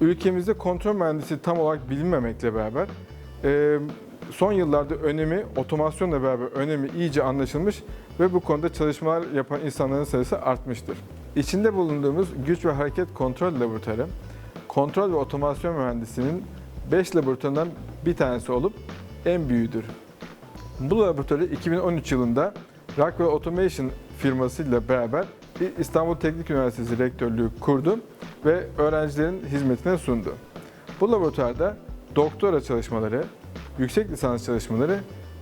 ülkemizde kontrol mühendisi tam olarak bilinmemekle beraber e, son yıllarda önemi, otomasyonla beraber önemi iyice anlaşılmış ve bu konuda çalışmalar yapan insanların sayısı artmıştır. İçinde bulunduğumuz güç ve hareket kontrol laboratuvarı, kontrol ve otomasyon mühendisinin 5 laboratuvarından bir tanesi olup en büyüğüdür. Bu laboratuvarı 2013 yılında Rockwell Automation firmasıyla beraber İstanbul Teknik Üniversitesi rektörlüğü kurdu ve öğrencilerin hizmetine sundu. Bu laboratuvarda doktora çalışmaları, yüksek lisans çalışmaları,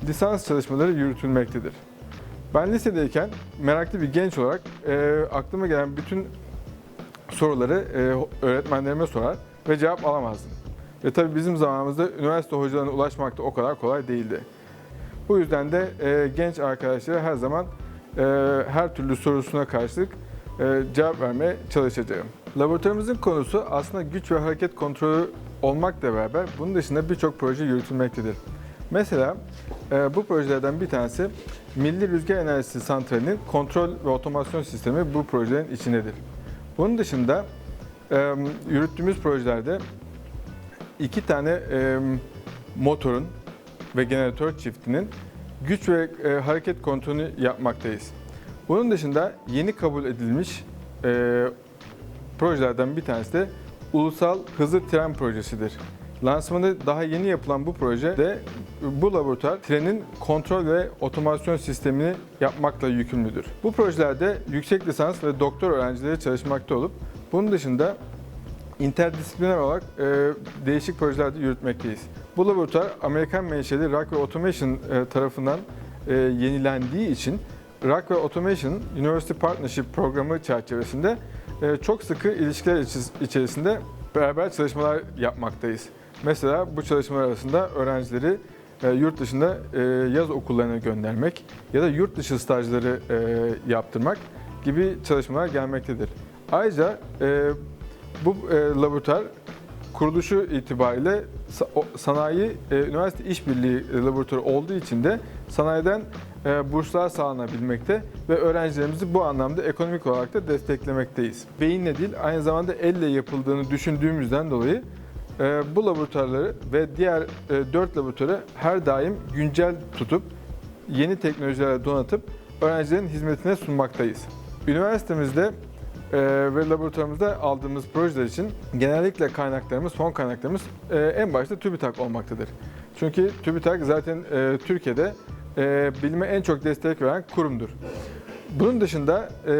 lisans çalışmaları yürütülmektedir. Ben lisedeyken meraklı bir genç olarak e, aklıma gelen bütün soruları e, öğretmenlerime sorar ve cevap alamazdım. Ve tabii bizim zamanımızda üniversite hocalarına ulaşmak da o kadar kolay değildi. Bu yüzden de e, genç arkadaşlara her zaman e, her türlü sorusuna karşılık e, cevap vermeye çalışacağım. Laboratuvarımızın konusu aslında güç ve hareket kontrolü olmakla beraber bunun dışında birçok proje yürütülmektedir. Mesela e, bu projelerden bir tanesi Milli Rüzgar Enerjisi Santrali'nin kontrol ve otomasyon sistemi bu projelerin içindedir. Bunun dışında e, yürüttüğümüz projelerde iki tane e, motorun ve jeneratör çiftinin güç ve hareket kontrolünü yapmaktayız. Bunun dışında yeni kabul edilmiş e, projelerden bir tanesi de Ulusal Hızlı Tren Projesi'dir. Lansmanı daha yeni yapılan bu projede bu laboratuvar trenin kontrol ve otomasyon sistemini yapmakla yükümlüdür. Bu projelerde yüksek lisans ve doktor öğrencileri çalışmakta olup bunun dışında interdisipliner olarak e, değişik projelerde yürütmekteyiz. Bu laboratuvar Amerikan menşeli Rockwell Automation e, tarafından e, yenilendiği için Rockwell Automation University Partnership programı çerçevesinde e, çok sıkı ilişkiler içerisinde beraber çalışmalar yapmaktayız. Mesela bu çalışmalar arasında öğrencileri e, yurt dışında e, yaz okullarına göndermek ya da yurt dışı stajları yaptırmak gibi çalışmalar gelmektedir. Ayrıca bu laboratuvar kuruluşu itibariyle sanayi üniversite işbirliği laboratuvarı olduğu için de sanayiden burslar sağlanabilmekte ve öğrencilerimizi bu anlamda ekonomik olarak da desteklemekteyiz. Beyinle değil aynı zamanda elle yapıldığını düşündüğümüzden dolayı e, bu laboratuvarları ve diğer e, 4 laboratuvarı her daim güncel tutup yeni teknolojilerle donatıp öğrencilerin hizmetine sunmaktayız. Üniversitemizde e, ve laboratuvarımızda aldığımız projeler için genellikle kaynaklarımız, fon kaynaklarımız e, en başta TÜBİTAK olmaktadır. Çünkü TÜBİTAK zaten e, Türkiye'de e, bilime en çok destek veren kurumdur. Bunun dışında e,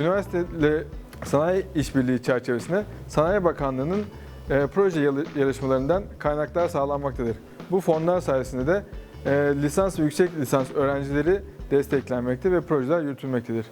üniversiteyle sanayi işbirliği çerçevesinde Sanayi Bakanlığı'nın e, proje yarışmalarından kaynaklar sağlanmaktadır. Bu fonlar sayesinde de e, lisans ve yüksek lisans öğrencileri desteklenmekte ve projeler yürütülmektedir.